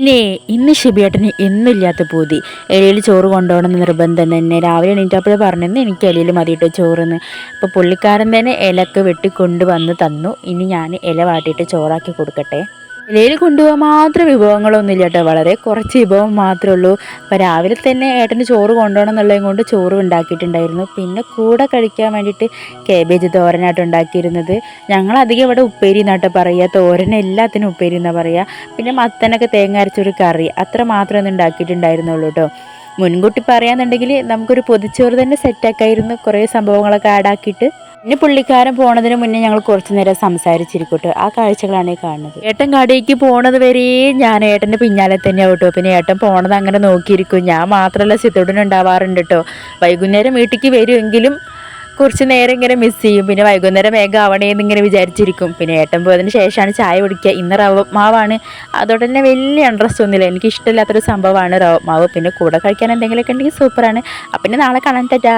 പിന്നെ ഇന്ന് ഷിബിയേട്ടന് എന്നില്ലാത്ത പൂതി. എലിയിൽ ചോറ് കൊണ്ടുപോകണമെന്ന് നിർബന്ധം തന്നെ. രാവിലെ എണീറ്റപ്പോൾ പറഞ്ഞെന്ന് എനിക്ക് എലിയിൽ മതിയിട്ട് ചോറെന്ന്. അപ്പോൾ പുള്ളിക്കാരൻ തന്നെ ഇലക്ക് വെട്ടിക്കൊണ്ട് വന്ന് തന്നു. ഇനി ഞാൻ ഇല വാട്ടിയിട്ട് ചോറാക്കി കൊടുക്കട്ടെ? ഇലയിൽ കൊണ്ടുപോകാൻ മാത്രം വിഭവങ്ങളൊന്നും ഇല്ല കേട്ടോ. വളരെ കുറച്ച് വിഭവം മാത്രമേ ഉള്ളൂ. അപ്പോൾ രാവിലെ തന്നെ ഏട്ടന് ചോറ് കൊണ്ടുപോകണം എന്നുള്ളതും കൊണ്ട് ചോറ് ഉണ്ടാക്കിയിട്ടുണ്ടായിരുന്നു. പിന്നെ കൂടെ കഴിക്കാൻ വേണ്ടിയിട്ട് കേബേജ് തോരനായിട്ട് ഉണ്ടാക്കിയിരുന്നത്. ഞങ്ങൾ അധികം ഇവിടെ ഉപ്പേരി എന്നാട്ടോ പറയുക. തോരൻ എല്ലാത്തിനും ഉപ്പേരി എന്നാണ് പറയുക. പിന്നെ മത്തനൊക്കെ തേങ്ങ അരച്ചൊരു കറി. അത്ര മാത്രമേ ഒന്ന് ഉണ്ടാക്കിയിട്ടുണ്ടായിരുന്നുള്ളൂ കേട്ടോ. മുൻകൂട്ടി പറയാന്നുണ്ടെങ്കിൽ നമുക്കൊരു പൊതിച്ചോറ് തന്നെ സെറ്റാക്കായിരുന്നു കുറേ സംഭവങ്ങളൊക്കെ ആഡാക്കിയിട്ട് പിന്നെ പുള്ളിക്കാരൻ പോണതിന് മുന്നേ ഞങ്ങൾ കുറച്ചു നേരം സംസാരിച്ചിരിക്കട്ടെ. ആ കാഴ്ചകളാണ് കാണുന്നത്. ഏട്ടൻ കടയിലേക്ക് പോണത് വരെ ഞാൻ ഏട്ടന്റെ പിന്നാലെ തന്നെ കേട്ടോ. പിന്നെ ഏട്ടൻ പോണത് അങ്ങനെ നോക്കിയിരിക്കും. ഞാൻ മാത്രമല്ല സിത്തോടിനുണ്ടാവാറുണ്ട് കേട്ടോ. വൈകുന്നേരം വീട്ടിലേക്ക് വരുമെങ്കിലും കുറച്ച് നേരം ഇങ്ങനെ മിസ് ചെയ്യും. പിന്നെ വൈകുന്നേരം വേഗം ആവണേന്ന് ഇങ്ങനെ വിചാരിച്ചിരിക്കും. പിന്നെ ഏട്ടൻ പോയതിന് ശേഷമാണ് ചായ കുടിക്കുക. ഇന്ന് റവ മാവാണ്. അതോടെ തന്നെ വലിയ ഇൻട്രസ്റ്റ് ഒന്നുമില്ല. എനിക്ക് ഇഷ്ടമില്ലാത്തൊരു സംഭവമാണ് റവ മാവ്. പിന്നെ കൂടെ കഴിക്കാൻ എന്തെങ്കിലുമൊക്കെ ഉണ്ടെങ്കിൽ സൂപ്പറാണ് അപ്പം പിന്നെ നാളെ കാണാൻ ടാറ്റാ.